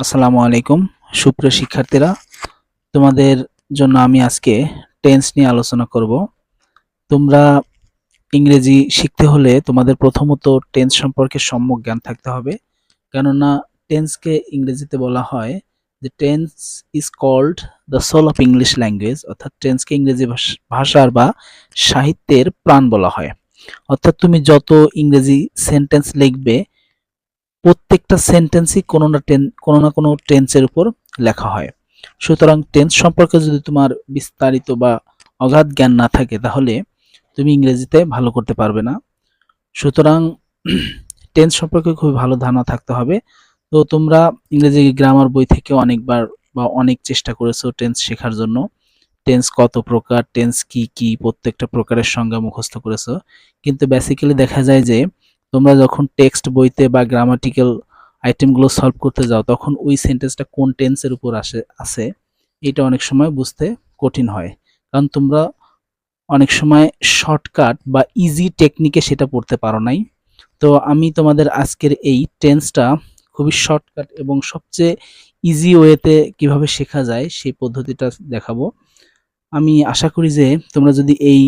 আসসালামু আলাইকুম। সুপ্রিয় শিক্ষার্থীরা, তোমাদের জন্য আমি আজকে টেন্স নিয়ে আলোচনা করব। তোমরা ইংরেজি শিখতে হলে তোমাদের প্রথমত টেন্স সম্পর্কে সম্যক জ্ঞান থাকতে হবে। কেননা টেন্সকে ইংরেজিতে বলা হয় যে tense is called the soul of English language অর্থাৎ টেন্সকে ইংরেজি ভাষ- ভাষার বা সাহিত্যের প্রাণ বলা হয়। অর্থাৎ তুমি যত ইংরেজি সেন্টেন্স লিখবে প্রত্যেকটা সেন্টেন্সই কোনো না টেন কোনো না কোনো টেন্সের উপর লেখা হয়। সুতরাং টেন্স সম্পর্কে যদি তোমার বিস্তারিত বা অগাধ জ্ঞান না থাকে, তাহলে তুমি ইংরেজিতে ভালো করতে পারবে না। সুতরাং টেন্স সম্পর্কে খুবই ভালো ধারণা থাকতে হবে। তো তোমরা ইংরেজি গ্রামার বই থেকে অনেকবার বা অনেক চেষ্টা করেছ টেন্স শেখার জন্য। টেন্স কত প্রকার টেন্স কি কি, প্রত্যেকটা প্রকারের সংজ্ঞা মুখস্থ করেছ। কিন্তু বেসিক্যালি দেখা যায় যে তোমরা যখন টেক্সট বইতে বা গ্রামাটিক্যাল আইটেমগুলো সলভ করতে যাও, তখন ওই সেন্টেন্সটা কোন টেন্সের উপর আসে আছে এটা অনেক সময় বুঝতে কঠিন হয়। কারণ তোমরা অনেক সময় শর্টকাট বা ইজি টেকনিকে সেটা পড়তে পারো নাই। তো আমি তোমাদের আজকের এই টেন্সটা খুবই শর্টকাট এবং সবচেয়ে ইজি ওয়েতে কীভাবে শেখা যায় সেই পদ্ধতিটা দেখাবো। আমি আশা করি যে তোমরা যদি এই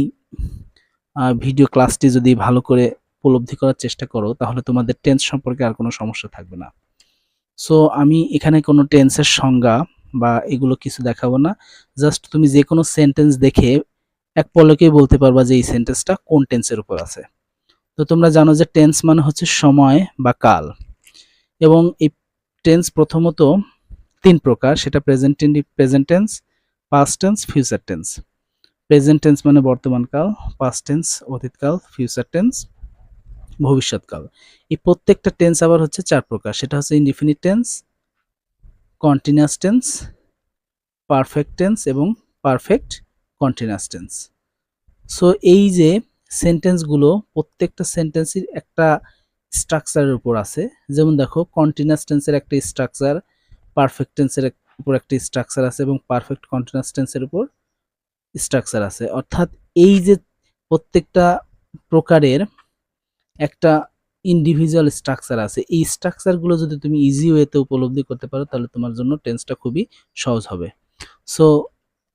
ভিডিও ক্লাসটি যদি ভালো করে উপলব্ধি করার চেষ্টা করো, তাহলে তোমাদের টেন্স সম্পর্কে আর কোনো সমস্যা থাকবে না। সো আমি এখানে কোনো টেন্সের সংজ্ঞা বা এগুলো কিছু দেখাবো না। জাস্ট তুমি যে কোনো সেন্টেন্স দেখে এক পলকেই বলতে পারবা যে এই সেন্টেন্সটা কোন টেন্সের উপর আছে। তো তোমরা জানো যে টেন্স মানে হচ্ছে সময় বা কাল। এবং এই টেন্স প্রথমত তিন প্রকার, সেটা present present tense past tense future tense present tense মানে বর্তমান কাল পাস্ট টেন্স অতীতকাল ফিউচার টেন্স ভবিষ্যৎকাল। এই প্রত্যেকটা টেন্স আবার হচ্ছে চার প্রকার। সেটা হচ্ছে indefinite tense continuous tense perfect tense এবং পারফেক্ট কন্টিনিউয়াস টেন্স সো এই যে সেন্টেন্সগুলো প্রত্যেকটা সেন্টেন্সের একটা স্ট্রাকচারের উপর আছে। যেমন দেখো কন্টিনিউয়াস টেন্সের একটা স্ট্রাকচার পারফেক্ট টেন্সের উপর একটা স্ট্রাকচার আছে এবং পারফেক্ট কন্টিনিউয়াস টেন্সের উপর স্ট্রাকচার আছে। অর্থাৎ এই যে প্রত্যেকটা প্রকারের একটা ইন্ডিভিজুয়াল স্ট্রাকচার আছে। এই স্ট্রাকচারগুলো যদি তুমি ইজি ওয়েতে উপলব্ধি করতে পারো, তাহলে তোমার জন্য টেন্সটা খুবই সহজ হবে। সো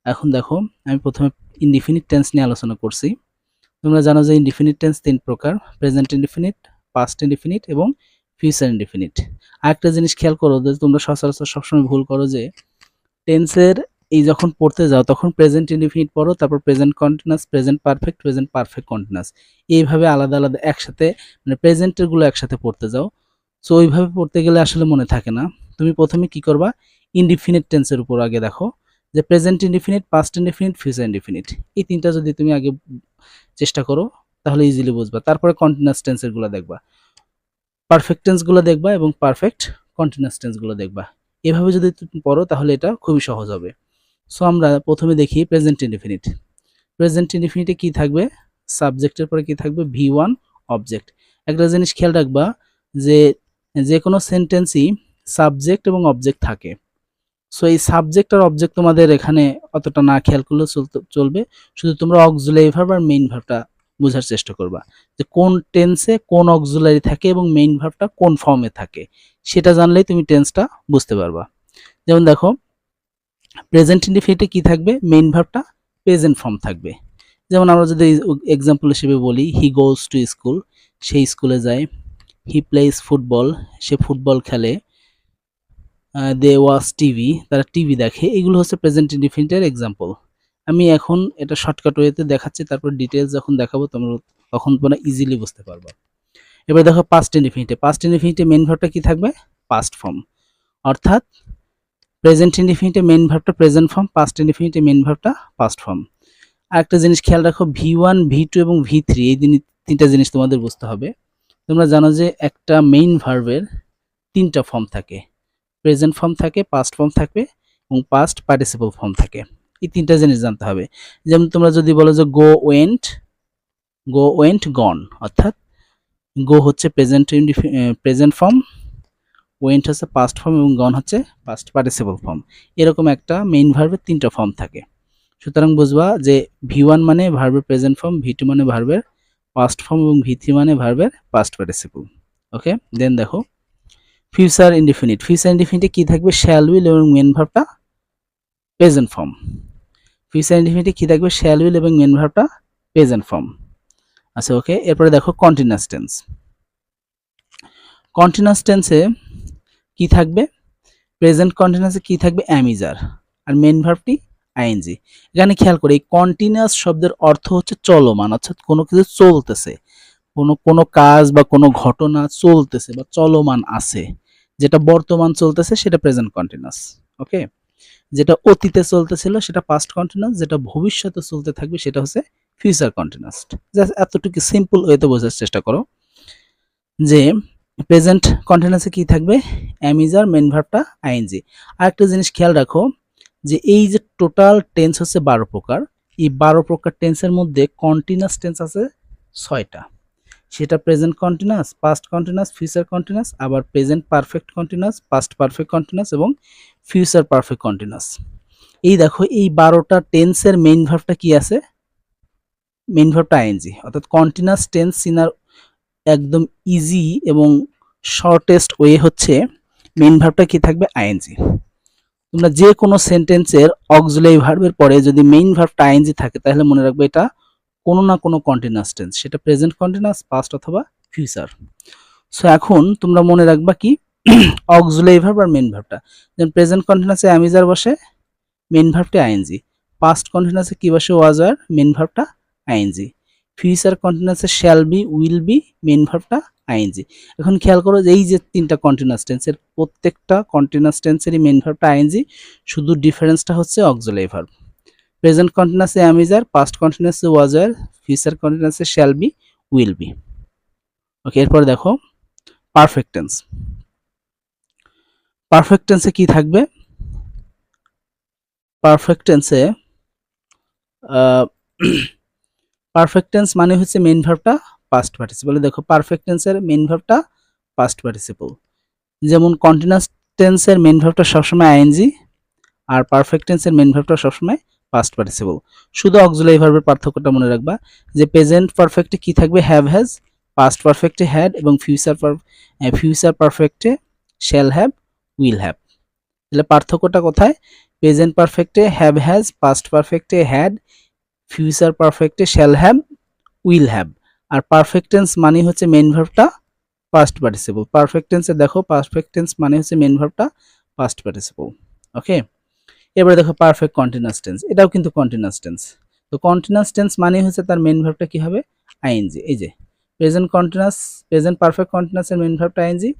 এখন দেখো, আমি প্রথমে ইনডিফিনিট টেন্স নিয়ে আলোচনা করছি। তোমরা জানো যে ইনডিফিনিট টেন্স তিন প্রকার প্রেজেন্ট ইনডিফিনিট পাস্ট ইনডিফিনিট এবং ফিউচার ইনডিফিনিট আরেকটা জিনিস খেয়াল করো যে তোমরা সচরাচর সবসময় ভুল করো যে টেন্সের এই যখন পড়তে যাও, তখন প্রেজেন্ট ইনডিফিনিট পড়ো, তারপর present continuous present perfect present perfect continuous এইভাবে আলাদা আলাদা একসাথে মানে প্রেজেন্টেরগুলো একসাথে পড়তে যাও। সো ওইভাবে পড়তে গেলে আসলে মনে থাকে না। তুমি প্রথমে কি করবা? ইনডিফিনিট টেন্সের উপর আগে দেখো। যে present indefinite past indefinite future indefinite এই তিনটা যদি তুমি আগে চেষ্টা করো, তাহলে ইজিলি বুঝবা। তারপরে কন্টিনিউয়াস টেন্সেরগুলো দেখবা। পারফেক্ট টেন্সগুলো দেখবা এবং পারফেক্ট কন্টিনিউয়াস টেন্সগুলো দেখবা। এভাবে যদি তুমি পড়ো, তাহলে এটা খুবই সহজ হবে। সো আমরা প্রথমে দেখি প্রেজেন্ট ইনডিফিনিট প্রেজেন্ট ইনডিফিনিটে কি থাকবে? সাবজেক্টের পরে কি থাকবে? ভি ওয়ান অবজেক্ট একটা জিনিস খেয়াল রাখবা যে যে কোনো সেন্টেন্সই সাবজেক্ট এবং অবজেক্ট থাকে। সো এই সাবজেক্ট আর অবজেক্ট তোমাদের এখানে অতটা না খেয়াল করলে চলতে, চলবে। শুধু তোমরা অক্সুলারি ভার্ব আর মেইন ভার্বটা বোঝার চেষ্টা করবা। যে কোন টেন্সে কোন অক্সুলারি থাকে এবং মেইন ভার্বটা কোন ফর্মে থাকে। সেটা জানলেই তুমি টেন্সটা বুঝতে পারবা। যেমন দেখো প্রেজেন্ট ইন্ডিফিনিটে কি থাকবে? মেইন ভার্বটা প্রেজেন্ট ফর্ম থাকবে। যেমন আমরা যদি এক্সাম্পল হিসেবে বলি হি গোজ টু স্কুল সে স্কুলে যায় হি প্লেস ফুটবল সে ফুটবল খেলে দে ওয়াচ টিভি তারা টিভি দেখে, এগুলো হচ্ছে প্রেজেন্ট ইনডিফিনিটের এক্সাম্পল আমি এখন এটা শর্টকাট ওয়েতে দেখাচ্ছি, তারপর ডিটেলস যখন দেখাবো, তোমরা তখন তোমরা ইজিলি বুঝতে পারবা। এবার দেখো পাস্ট ইনডিফিনিটে পাস্ট ইনডিফিনিটে মেন ভার্বটা কি থাকবে? পাস্ট ফর্ম অর্থাৎ প্রেজেন্ট ইনডিফিনিটে মেন ভার্বটা প্রেজেন্ট ফর্ম পাস্ট ইনডিফিনিটে মেন ভার্বটা পাস্ট ফর্ম আরেকটা জিনিস খেয়াল রাখো ভি ওয়ান ভি টু এবং ভি থ্রি এই তিনটা জিনিস তোমাদের বুঝতে হবে। তোমরা জানো যে একটা মেইন ভার্বের তিনটা ফর্ম থাকে। প্রেজেন্ট ফর্ম থাকে পাস্ট ফর্ম থাকবে এবং পাস্ট পার্টিসিপল ফর্ম থাকে। এই তিনটা জিনিস জানতে হবে। যেমন তোমরা যদি বলো যে go went go went gone অর্থাৎ গো হচ্ছে প্রেজেন্ট প্রেজেন্ট ফর্ম ওয়েন্ট হচ্ছে পাস্ট ফর্ম এবং গন হচ্ছে পাস্ট পার্টিসিপল ফর্ম এরকম একটা মেইন ভার্বের তিনটা ফর্ম থাকে। সুতরাং বুঝবা যে ভি ওয়ান মানে ভার্বের প্রেজেন্ট ফর্ম ভি টু মানে ভার্বের পাস্ট ফর্ম এবং ভি থ্রি মানে ভার্বের পাস্ট পার্টিসিপল ওকে দেন দেখো ফিউচার ইনডিফিনিট ফিউচার ইনডিফিনিটে কি থাকবে? শ্যাল উইল এবং মেন ভার্বটা প্রেজেন্ট ফর্ম ফিউচার ইনডিফিনিটে কী থাকবে? শ্যাল উইল এবং মেন ভার্বটা প্রেজেন্ট ফর্ম আচ্ছা ওকে এরপরে দেখো কন্টিনিউয়াস টেন্স কন্টিনিউয়াস টেন্সে কি থাকবে? প্রেজেন্ট কন্টিনিউয়াসে কি থাকবে? অ্যামিজার আর মেন ভার্বটি আইএনজি এখানে খেয়াল করে, এই কন্টিনিউয়াস শব্দের অর্থ হচ্ছে চলমান, অর্থাৎ কোনো কিছু চলতেছে। কোনো কোনো কাজ বা কোনো ঘটনা চলতেছে বা চলমান আছে। যেটা বর্তমান চলতেছে, সেটা প্রেজেন্ট কন্টিনিউয়াস ওকে যেটা অতীতে চলতেছিল, সেটা পাস্ট কন্টিনিউয়াস যেটা ভবিষ্যতে চলতে থাকবে, সেটা হচ্ছে ফিউচার কন্টিনিউয়াস জাস্ট এতটুকু সিম্পল ওয়েতে বোঝার চেষ্টা করো যে প্রেজেন্ট কন্টিনিউয়াসে কি থাকবে? অ্যামিজার মেন ভার্বটা আইএনজি আরেকটা জিনিস খেয়াল রাখো যে এই যে টোটাল টেন্স হচ্ছে বারো প্রকার। এই বারো প্রকার টেন্সের মধ্যে কন্টিনিউয়াস টেন্স আছে ছয়টা। সেটা present continuous past continuous future continuous আবার present perfect continuous past perfect continuous এবং ফিউচার পারফেক্ট কন্টিনিউয়াস এই দেখো, এই বারোটা টেন্সের মেইন ভার্বটা কি আছে? মেইন ভার্বটা আইএনজি অর্থাৎ কন্টিনিউয়াস টেন্স চিনার একদম ইজি এবং শর্টেস্ট ওয়ে হচ্ছে মেইন ভার্বটা কি থাকবে আইএনজি তোমরা যে কোনো সেন্টেন্সের অক্সিলারি ভার্বের পরে যদি মেইন ভার্বটা আইএনজি থাকে, তাহলে মনে রাখবে এটা কোনো না কোনো কন্টিনিউয়াস টেন্স সেটা প্রেজেন্ট কন্টিনিউয়াস পাস্ট অথবা ফিউচার সো এখন তোমরা মনে রাখবা কি? অক্সিলারি ভার্ব আর মেইন ভার্বটা যেমন প্রেজেন্ট কন্টিনিউয়াসে অ্যামিজার বসে মেইন ভার্বটা আইএনজি পাস্ট কন্টিনিউয়াসে কি বসে ওয়াজ আর মেইন ভার্বটা ING future কন্টিনিউয়াসে shall be will be main ভার্বটা ING এখন খেয়াল করো যে এই যে তিনটা কন্টিনিউয়াস টেন্সের প্রত্যেকটা কন্টিনিউয়াস টেন্সেরই মেইন ভার্বটা আইএনজি শুধু ডিফারেন্সটা হচ্ছে অক্সিলারি ভার্ব প্রেজেন্ট কন্টিনিউয়াসে অ্যামিজার পাস্ট কন্টিনিউয়াসে ওয়াজ আর future কন্টিনিউয়াসে shall be will be okay এরপর দেখো পারফেক্ট টেন্স পারফেক্ট টেন্সে কি থাকবে? পারফেক্ট টেন্সে পারফেক্ট টেন্স মানে হচ্ছে মেইন ভার্বটা পাস্ট পার্টিসিপল দেখো পারফেক্ট টেন্সের মেইন ভার্বটা পাস্ট পার্টিসিপল যেমন কন্টিনিউয়াস টেন্সের মেইন ভার্বটা সবসময় আইএনজি আর পারফেক্ট টেন্সের মেইন ভার্বটা সবসময় পাস্ট পার্টিসিপল শুধু অক্সিলারি ভার্বের পার্থক্যটা মনে রাখবা যে প্রেজেন্ট পারফেক্টে কি থাকবে? হ্যাভ হ্যাজ পাস্ট পারফেক্টে হ্যাড এবং ফিউচার ফিউচার পারফেক্টে শ্যাল হ্যাভ উইল হ্যাভ তাহলে পার্থক্যটা কোথায়? প্রেজেন্ট পারফেক্টে হ্যাভ হ্যাজ পাস্ট পারফেক্টে হ্যাড ফিউচার পারফেক্টে শ্যাল হ্যাভ উইল হ্যাভ আর পারফেক্টেন্স মানে হচ্ছে মেন ভার্বটা পাস্ট পার্টিসিপল পারফেক্ট টেন্সে দেখো পারফেক্টেন্স মানে হচ্ছে মেন ভার্বটা পাস্ট পার্টিসিপল ওকে এবারে দেখো পারফেক্ট কন্টিনিউয়াস টেন্স এটাও কিন্তু কন্টিনিউয়াস টেন্স তো কন্টিনিউয়াস টেন্স মানে হচ্ছে তার মেন ভার্বটা কি হবে? আইএনজি এই যে প্রেজেন্ট কন্টিনিউয়াস প্রেজেন্ট পারফেক্ট কন্টিনিউয়াসের মেন ভার্বটা আইএনজি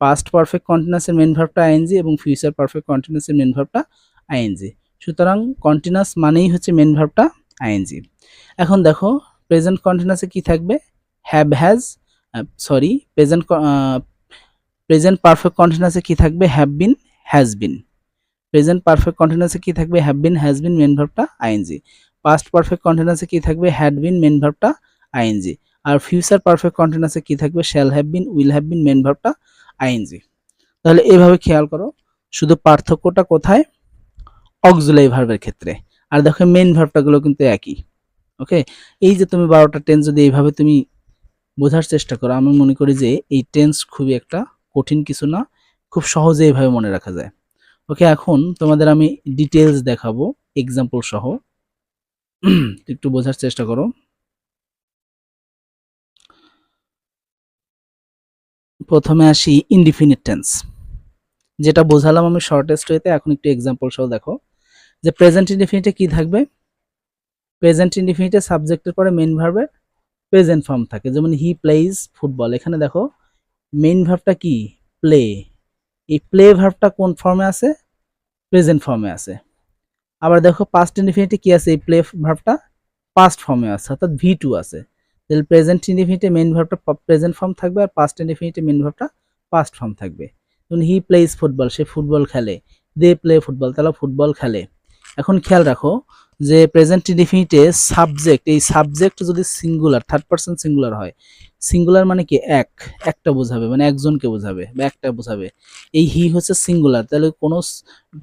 পাস্ট পারফেক্ট কন্টিনিউয়াসের মেন ভার্বটা আইএনজি এবং ফিউচার পারফেক্ট কন্টিনিউয়াসের মেন ভার্বটা আইএনজি সুতরাং কন্টিনিউয়াস মানেই হচ্ছে মেন ভার্বটা আইএনজি। এখন দেখো প্রেজেন্ট কন্টিনিউয়াসে কি থাকবে? Have has sorry present present perfect কন্টিনিউয়াসে কি থাকবে? Have been has been present perfect কন্টিনিউয়াসে কি থাকবে? Have been has been main ভার্বটা ING. Past perfect কন্টিনিউয়াসে কি থাকবে? হ্যাড বিন মেন ভার্বটা আইএনজি। আর ফিউচার পারফেক্ট কন্টিনিউয়াসে কি থাকবে? Shall have been will have been main ভার্বটা ING. তাহলে এভাবে খেয়াল করো, শুধু পার্থক্যটা কোথায়? অক্সিলারি ভার্বের ক্ষেত্রে। আর দেখো মেন ভার্বটাগুলো কিন্তু একই ওকে এই যে তুমি বারোটা টেন্স যদি এইভাবে তুমি বোঝার চেষ্টা করো, আমি মনে করি যে এই টেন্স খুবই একটা কঠিন কিছু না, খুব সহজে এইভাবে মনে রাখা যায় ওকে এখন তোমাদের আমি ডিটেলস দেখাবো এক্সাম্পল সহ। একটু বোঝার চেষ্টা করো। প্রথমে আসি ইনডিফিনিট টেন্স যেটা বোঝালাম আমি শর্টেস্ট ওয়েতে এখন একটু এক্সাম্পল সহ দেখো। যে প্রেজেন্ট ইনডিফিনিটে কি থাকবে? প্রেজেন্ট ইনডিফিনিটে সাবজেক্টের পরে মেন ভার্বের প্রেজেন্ট ফর্ম থাকে। যেমন হি প্লেইজ ফুটবল এখানে দেখো মেইন ভার্বটা কি? প্লে এই প্লে ভার্বটা কোন ফর্মে আছে? প্রেজেন্ট ফর্মে আছে। আবার দেখো পাস্ট ইনডিফিনিটে কি আছে? এই প্লে ভার্বটা পাস্ট ফর্মে আছে, অর্থাৎ ভি টু আছে। তাহলে প্রেজেন্ট ইনডিফিনিটে মেইন ভার্বটা প্রেজেন্ট ফর্ম থাকবে আর পাস্ট ইনডিফিনিটে মেন ভার্বটা পাস্ট ফর্ম থাকবে। যেমন হি প্লেইজ ফুটবল সে ফুটবল খেলে। দে প্লে ফুটবল তারা ফুটবল খেলে। এখন খেয়াল রাখো যে প্রেজেন্ট ইনডিফিনিটে সাবজেক্ট এই সাবজেক্ট যদি সিঙ্গুলার থার্ড পার্সন সিঙ্গুলার হয় সিঙ্গুলার মানে কি? এক, একটা বোঝাবে মানে একজনকে বোঝাবে বা একটা বোঝাবে। এই হি হচ্ছে সিঙ্গুলার তাহলে কোনো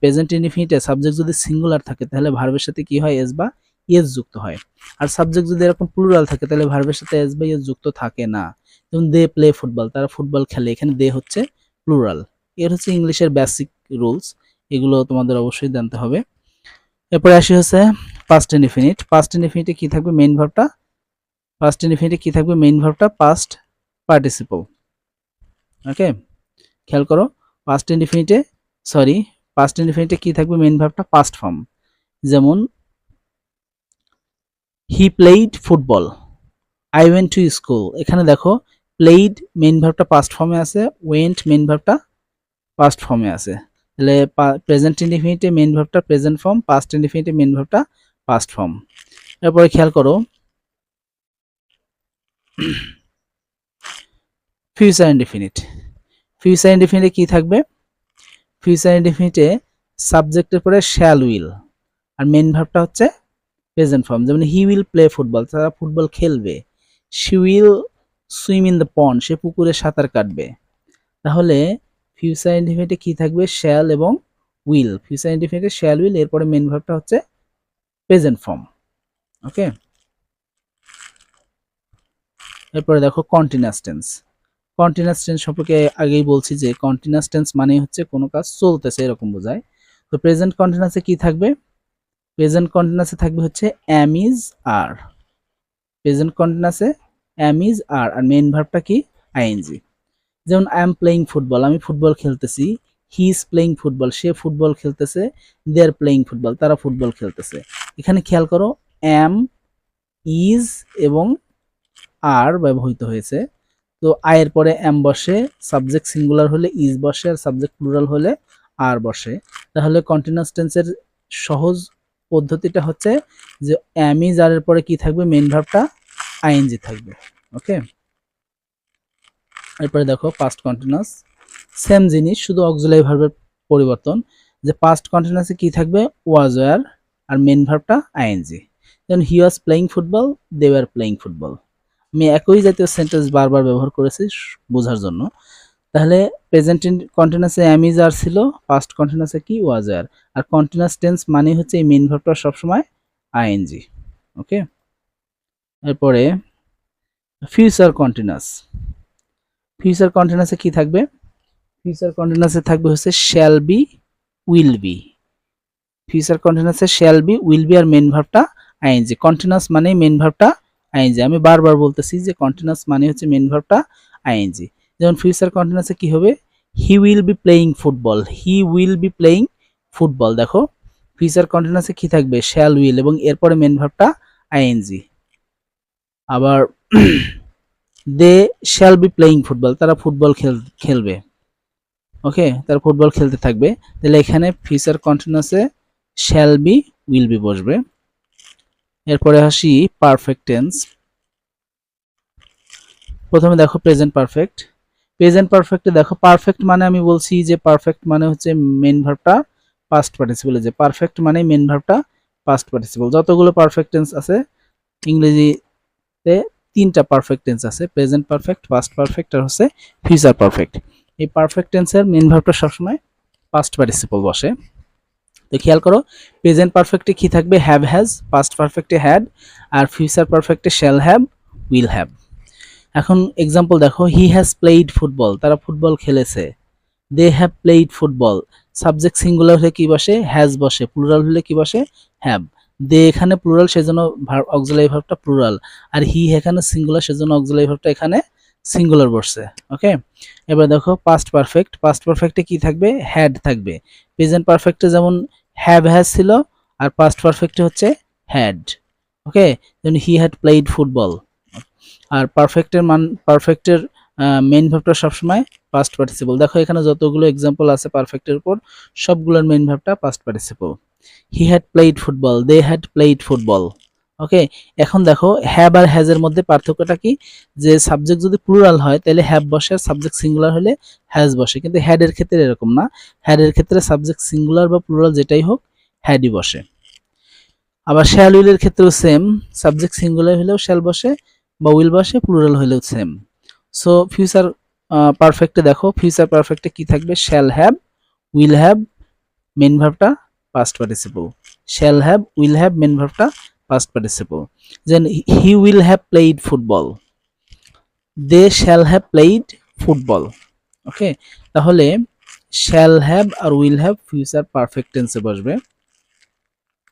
প্রেজেন্ট ইনডিফিনিটে সাবজেক্ট যদি সিঙ্গুলার থাকে, তাহলে ভার্বের সাথে কি হয়? এস বা ইয়েস যুক্ত হয়। আর সাবজেক্ট যদি এরকম প্লুরাল থাকে, তাহলে ভার্বের সাথে এস বা ইয়েস যুক্ত থাকে না। যেমন দে প্লে ফুটবল তারা ফুটবল খেলে, এখানে দে হচ্ছে প্লুরাল এর হচ্ছে ইংলিশের বেসিক রুলস এগুলো তোমাদের অবশ্যই জানতে হবে। এরপরে আসি হচ্ছে পাস্ট ইনডিফিনিট পাস্ট ইনডিফিনিটে কি থাকবে? মেইন ভার্বটা পাস্ট ইনডিফিনিটে কি থাকবে? মেইন ভার্বটা পাস্ট পার্টিসিপল ওকে খেয়াল করো পাস্ট ইনডিফিনিটে সরি পাস্ট ইনডিফিনিটে কি থাকবে? মেইন ভার্বটা পাস্ট ফর্ম যেমন he played football I went to school এখানে দেখো প্লেইড মেইন ভার্বটা পাস্ট ফর্মে আছে ওয়েন্ট মেইন ভার্বটা পাস্ট ফর্মে আছে। তাহলে প্রেজেন্ট ইনডিফিনিটে মেইন ভার্বটা প্রেজেন্ট ফর্ম পাস্ট ইনডিফিনিটে মেইন ভার্বটা পাস্ট ফর্ম এরপরে খেয়াল করো। ফিউচার ইনডিফিনিট ফিউচার ইনডিফিনিটে কি থাকবে? ফিউচার ইনডিফিনিটে সাবজেক্টের পরে শ্যাল উইল আর মেইন ভার্বটা হচ্ছে প্রেজেন্ট ফর্ম যেমন হি উইল প্লে ফুটবল তারা ফুটবল খেলবে। She will swim in the pond সে পুকুরে সাঁতার কাটবে। তাহলে ফিউচার ইনডিফিনিটে কি থাকবে? শ্যাল এবং উইল ফিউচার ইনডিফিনিটে শ্যাল উইল এরপরে মেইন ভার্বটা হচ্ছে প্রেজেন্ট ফর্ম ওকে এরপরে দেখো কন্টিনিউয়াস টেন্স কন্টিনিউয়াস টেন্স সম্পর্কে আগেই বলছি যে কন্টিনিউয়াস টেন্স মানে হচ্ছে কোনো কাজ চলতেছে, এরকম বোঝায়। তো প্রেজেন্ট কন্টিনিউয়াসে কি থাকবে? প্রেজেন্ট কন্টিনিউয়াসে থাকবে হচ্ছে অ্যাম ইজ আর প্রেজেন্ট কন্টিনিউয়াসে অ্যাম ইজ আর আর মেন ভার্বটা কি? আইএনজি যেমন আই এম প্লেইং ফুটবল আমি ফুটবল খেলতেছি। হি ইজ প্লেইং ফুটবল সে ফুটবল খেলতেছে। দে আর প্লেইং ফুটবল তারা ফুটবল খেলতেছে। এখানে খেয়াল করো অ্যাম ইজ এবং আর ব্যবহৃত হয়েছে। তো আয়ের পরে এম বসে। সাবজেক্ট সিঙ্গুলার হলে ইজ বসে আর সাবজেক্ট প্লুরাল হলে আর বসে। তাহলে কন্টিনিউয়াস টেন্সের সহজ পদ্ধতিটা হচ্ছে যে এম ইজ আর এর পরে কি থাকবে? মেইন ভার্বটা আইএনজি থাকবে। ওকে এরপরে দেখো পাস্ট কন্টিনিউয়াস সেম জিনিস, শুধু অক্সিলারি ভার্বের পরিবর্তন, যে পাস্ট কন্টিনিউয়াসে কি থাকবে? ওয়াজ ওয়ার আর মেইন ভার্বটা আইএনজি যেমন he was playing football they were playing football আমি একই জাতীয় সেন্টেন্স বারবার ব্যবহার করেছি বোঝার জন্য। তাহলে প্রেজেন্ট কন্টিনিউয়াসে অ্যাম ইজ আর ছিল পাস্ট কন্টিনিউয়াসে কি? ওয়াজ আর আর কন্টিনিউয়াস টেন্স মানে হচ্ছে এই মেইন ভার্বটা সবসময় আইএনজি ওকে এরপরে ফিউচার কন্টিনিউয়াস ফিউচার কন্টিনিউয়াসে কি থাকবে? ফিউচার কন্টিনিউয়াসে থাকবে হচ্ছে shall be will be future কন্টিনিউয়াসে shall be will be আর মেইন ভার্বটা আইএনজি কন্টিনিউয়াস মানে মেইন ভার্বটা আইএনজি আমি বারবার বলতেছি যে কন্টিনিউয়াস মানে হচ্ছে মেইন ভার্বটা আইএনজি যেমন ফিউচার কন্টিনিউয়াসে কি হবে? He will be playing football he will be playing football দেখো ফিউচার কন্টিনিউয়াসে কি থাকবে? শ্যাল উইল এবং এরপরে মেইন ভার্বটা আইএনজি আবার they shall be playing football তারা ফুটবল খেল, খেলবে। ওকে তারা ফুটবল খেলতে থাকবে। তাহলে এখানে ফিউচার কন্টিনিউয়াসে শ্যাল বি উইল বি বসবে। এরপরে আসি পারফেক্ট টেন্স প্রথমে দেখো প্রেজেন্ট পারফেক্ট প্রেজেন্ট পারফেক্টে দেখো পারফেক্ট মানে আমি বলছি যে পারফেক্ট মানে হচ্ছে মেন ভার্বটা পাস্ট পার্টিসিপল যে পারফেক্ট মানে মেন ভার্বটা পাস্ট পার্টিসিপল যতগুলো পারফেক্ট টেন্স আছে, ইংরেজিতে তিনটা পারফেক্ট টেন্স আছে প্রেজেন্ট পারফেক্ট পাস্ট পারফেক্ট আর হচ্ছে ফিউচার পারফেক্ট এই পারফেক্ট টেন্সের মেন ভার্বটা সবসময় পাস্ট পার্টিসিপল বসে। তো খেয়াল করো প্রেজেন্ট পারফেক্টে কি থাকবে? হ্যাভ হ্যাজ পাস্ট পারফেক্টে হ্যাড আর ফিউচার পারফেক্টে শ্যাল হ্যাভ উইল হ্যাভ এখন এক্সাম্পল দেখো হি হ্যাজ প্লেইড ফুটবল তারা ফুটবল খেলেছে। They have played football subject singular হলে কি বসে? হ্যাজ বসে। প্লুরাল হলে কি বসে? হ্যাভ দে এখানে প্লুরাল সেজন্য অক্সিলারি ভার্বটা প্লুরাল আর হি এখানে সিঙ্গুলার সেজন্য অক্সিলারি ভার্বটা এখানে সিঙ্গুলার বসছে ওকে এবার দেখো পাস্ট পারফেক্ট পাস্ট পারফেক্টে কি থাকবে? হ্যাড থাকবে প্রেজেন্ট পারফেক্টে যেমন হ্যাভ হ্যাজ ছিল, আর পাস্ট পারফেক্টে হচ্ছে হ্যাড ওকে যেমন হি হ্যাড প্লেইড ফুটবল আর পারফেক্টের মান পারফেক্টের মেইন ভাবটা সবসময় পাস্ট পার্টিসিপল দেখো এখানে যতগুলো এক্সাম্পল আছে পারফেক্টের উপর, সবগুলোর মেইন ভাবটা past participle he had played football they had played football okay এখন দেখো হ্যাভ আর হ্যাজের মধ্যে পার্থক্যটা কি? যে সাবজেক্ট যদি প্লুরাল হয়, তাহলে হ্যাভ বসে আর সাবজেক্ট সিঙ্গুলার হলে হ্যাজ বসে। কিন্তু হ্যাডের ক্ষেত্রে এরকম না। হ্যাডের ক্ষেত্রে সাবজেক্ট সিঙ্গুলার বা প্লুরাল যেটাই হোক হ্যাডই বসে। আবার শ্যাল উইলের ক্ষেত্রেও সেম সাবজেক্ট সিঙ্গুলার হলেও শ্যাল বসে বা উইল বসে প্লুরাল হলেও সেম সো ফিউচার পারফেক্টে দেখো ফিউচার পারফেক্টে কি থাকবে? Shall have will have main ভার্বটা past participle shall have will have main ভার্বটা past participle then he will have played football they shall have played football okay তাহলে shall have আর will have future perfect টেন্সে বসবে।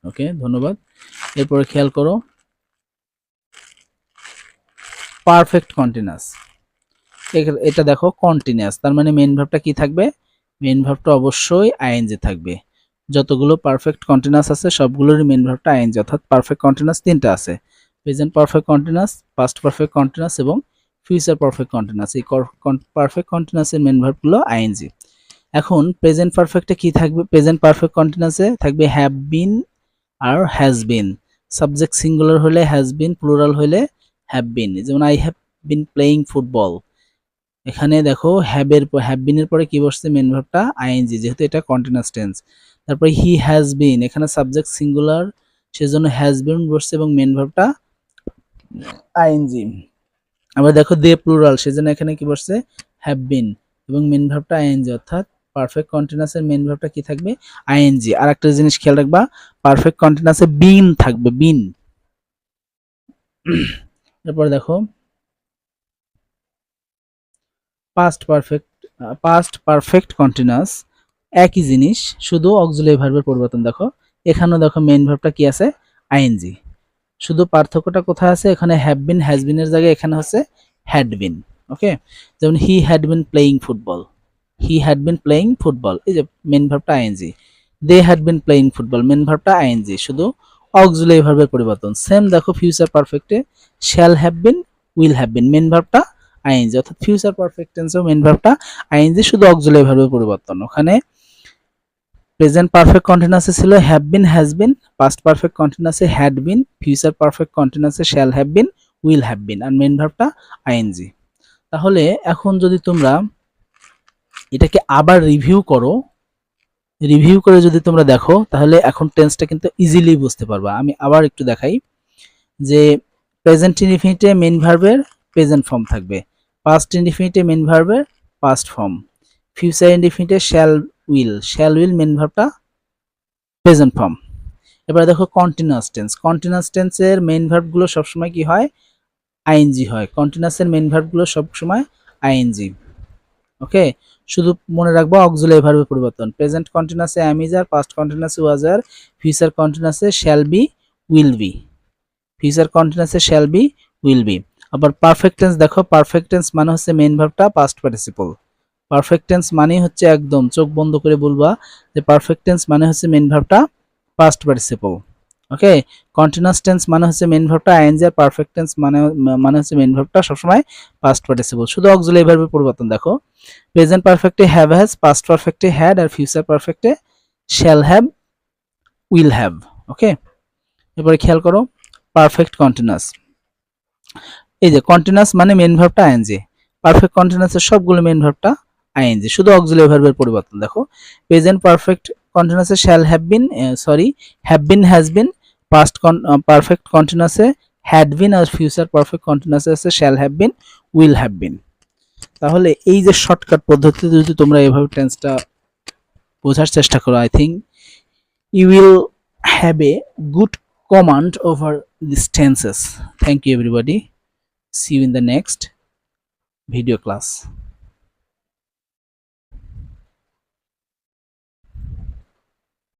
ওকে ধন্যবাদ। এরপরে খেয়াল করো। Perfect continuous এটা দেখো কন্টিনিউয়াস তার মানে মেন ভার্বটা কি থাকবে? মেন ভার্বটা অবশ্যই আইএনজি থাকবে। যতগুলো পারফেক্ট কন্টিনিউয়াস আছে, সবগুলোরই মেন ভার্বটা আইএনজি অর্থাৎ পারফেক্ট কন্টিনিউয়াস তিনটা আছে। Present perfect continuous past perfect continuous এবং ফিউচার পারফেক্ট কন্টিনিউয়াস এই পারফেক্ট কন্টিনিউয়াসের মেন ভার্বগুলো আইএনজি এখন প্রেজেন্ট পারফেক্টে কি থাকবে? প্রেজেন্ট পারফেক্ট কন্টিনিউয়াসে থাকবে হ্যাভ বিন আর হ্যাজ বিন সাবজেক্ট সিঙ্গুলার হলে হ্যাজ বিন প্লুরাল হলে হ্যাভ বিন যেমন I have been playing football এখানে দেখো হ্যাবের হ্যাভ বিনের পরে কি বসছে? মেন ভার্বটা আইএনজি যেহেতু এটা কন্টিনিউয়াস টেন্স তারপরে হি হ্যাজ বিন এখানে সাবজেক্ট সিঙ্গুলার সেজন্য হ্যাজ বিন বসছে এবং মেন ভার্বটা আইএনজি আবার দেখো দে প্লুরাল সেজন্য এখানে কি বসছে? হ্যাভ বিন এবং মেন ভার্বটা আইএনজি অর্থাৎ পারফেক্ট কন্টিনিউয়াসের মেন ভার্বটা কি থাকবে? আইএনজি আর একটা জিনিস খেয়াল রাখবা পারফেক্ট কন্টিনিউয়াসে বিন থাকবে বিন এরপর দেখো past perfect past perfect continuous একই জিনিস, শুধু অক্সিলারি ভার্বের পরিবর্তন দেখো। এখানেও দেখো মেন ভার্বটা কি আছে? আইএনজি শুধু পার্থক্যটা কোথায় আছে? এখানে হ্যাভ বিন হ্যাজ বিনের জায়গায়, এখানে হচ্ছে হ্যাড বিন ওকে যেমন he had been playing football he had been playing football এই যে main ভার্বটা ING they had been playing football main ভার্বটা ING শুধু অক্সিলারি ভার্বের পরিবর্তন। সেম দেখো future পারফেক্টে shall have been will have been main ভার্বটা ING অর্থাৎ future perfect টেন্সেও main ভার্বটা ING শুধু অক্সিলারি ভার্বের পরিবর্তন। ওখানে প্রেজেন্ট পারফেক্ট কন্টিনিউয়াসে ছিল have been has been past perfect কন্টিনিউয়াসে had been future perfect কন্টিনিউয়াসে shall have been will have been R main ভার্বটা আইএনজি তাহলে এখন যদি তোমরা এটাকে আবার রিভিউ করো রিভিউ করে যদি তোমরা দেখো, তাহলে এখন টেন্সটা কিন্তু ইজিলি বুঝতে পারবা। আমি আবার একটু দেখাই যে প্রেজেন্ট ইনডিফিনিটে মেন ভার্বের প্রেজেন্ট ফর্ম থাকবে। পাস্ট ইনডিফিনিটে মেন ভার্বের past form future ইনডিফিনিটে shall will shall will main ভার্বটা present form এবার দেখো কন্টিনিউয়াস টেন্স কন্টিনিউয়াস টেন্সের মেন ভার্বগুলো সবসময় কি হয়? আইএনজি হয়। কন্টিনিউয়াসের মেন ভার্বগুলো সবসময় আইএনজি ওকে শুধু মনে রাখব অক্সিলারি ভার্বের পরিবর্তন। প্রেজেন্ট কন্টিনিউয়াসে অ্যাম ইজ আর পাস্ট কন্টিনিউয়াসে ওয়াজ আর future কন্টিনিউয়াসে shall be will be future কন্টিনিউয়াসে shall be will be আবার পারফেক্ট টেন্স দেখো। পারফেক্ট টেন্স মানে হচ্ছে মেন ভার্বটা পাস্ট পার্টিসিপল পারফেক্ট টেন্স মানে হচ্ছে একদম চোখ বন্ধ করে বলবা যে পারফেক্ট টেন্স মানে হচ্ছে main ভার্বটা past participle okay continuous tense মানে হচ্ছে মেন ভার্বটা আইএনজি আর পারফেক্ট টেন্স মানে মানে হচ্ছে মেন ভার্বটা সবসময় পাস্ট পার্টিসিপল শুধু অক্সিলারি ভার্বের পরিবর্তন দেখো। প্রেজেন্ট পারফেক্টে হ্যাভ হ্যাজ পাস্ট পারফেক্টে হ্যাড আর future পারফেক্টে shall have will have okay এবারে খেয়াল করো পারফেক্ট কন্টিনিউয়াস এই যে কন্টিনিউয়াস মানে মেন ভাবটা আইএনজি পারফেক্ট কন্টিনিউয়াসের সবগুলো মেন ভার্বটা আইএনজি। শুধু অক্সিলারি ভার্বের পরিবর্তন, দেখো। Present perfect কন্টিনিউয়াসে shall have been sorry have been has been past perfect কন্টিনিউয়াসে had been আর ফিউচার পারফেক্ট কন্টিনিউয়াসে আছে shall have been will have been তাহলে এই যে শর্টকাট পদ্ধতিতে যদি তোমরা এভাবে টেন্সটা বোঝার চেষ্টা করো I think you will have a good command over these tenses thank you everybody see you in the next video class